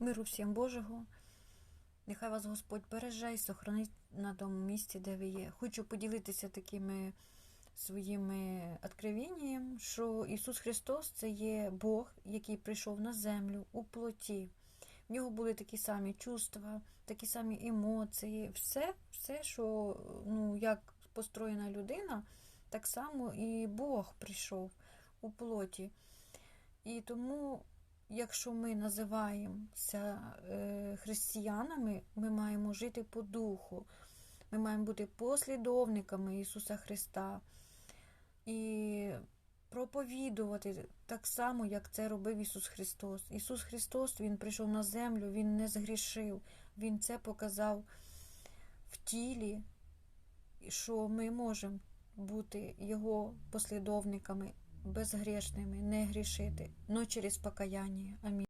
Миру всім Божого. Нехай вас Господь береже і сохранить на тому місці, де ви є. Хочу поділитися такими своїми откровенням, що Ісус Христос це є Бог, який прийшов на землю у плоті. В нього були такі самі чувства, такі самі емоції, все, все, що ну, як построєна людина, так само і Бог прийшов у плоті. І тому, якщо ми називаємося е, християнами, ми маємо жити по духу, ми маємо бути послідовниками Ісуса Христа і проповідувати так само, як це робив Ісус Христос. Ісус Христос Він прийшов на землю, Він не згрішив, Він це показав в тілі, що ми можемо бути Його послідовниками безгрешними, не грішити, но через покаяння. Амінь.